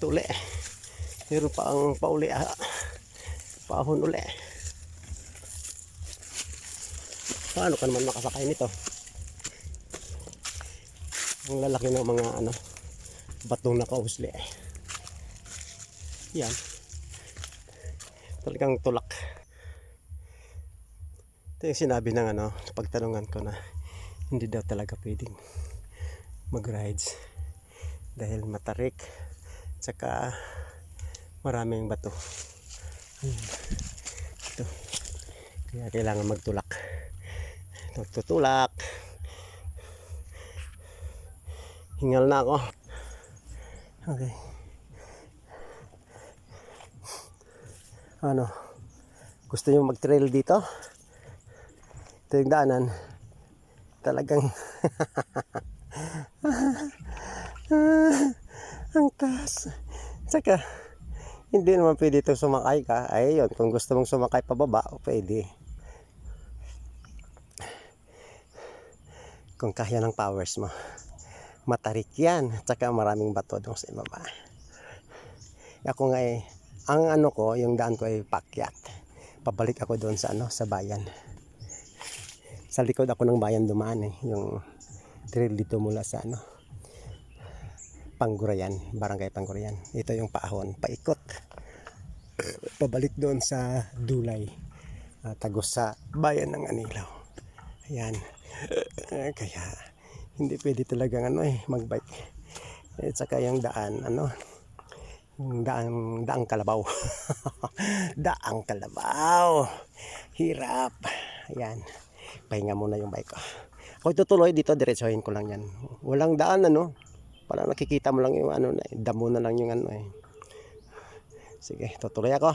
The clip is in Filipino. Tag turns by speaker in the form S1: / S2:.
S1: Ito uli. Meron pa ang pauli. ah. Paahon uli. Paano ka naman makasakay nito? Ang lalaki ng mga ano, batong nakausli. Yan. Talagang tulak. Ito yung sinabi ng ano, pagtanungan ko na hindi daw talaga pwedeng mag-rides dahil matarik tsaka maraming bato. Ito. Kaya kailangan magtulak. Tutulak. Hingal na ako. Okay. Ano? Gusto niyo mag-trail dito? Ito yung daanan. Talagang taas. Tsaka, hindi naman pwede ito sumakay ka. Ay, yun. Kung gusto mong sumakay pababa, pwede. Kung kaya ng powers mo. Matarik yan. Tsaka maraming bato doon sa ibaba. Ako nga eh, ang ano ko, yung daan ko ay pakyat. Pabalik ako doon sa ano, sa bayan. Sa likod ako ng bayan dumaan eh, yung trail dito mula sa ano, Panggurayan, barangay Panggurayan. Ito yung paahon, paikot. Pabalik doon sa Dulay. ah, tagos sa bayan ng Anilaw. Ayan. Kaya hindi pwede talagang ano eh, magbike. At saka yung daan, ano, yung daan, daang kalabaw. daang kalabaw. Hirap. Ayan. Pahinga muna yung bike ko. Ako tutuloy dito, diretsohin ko lang yan. Walang daan, ano. Parang nakikita mo lang yung ano, na- damo na lang yung ano eh. Sige, tutuloy ako.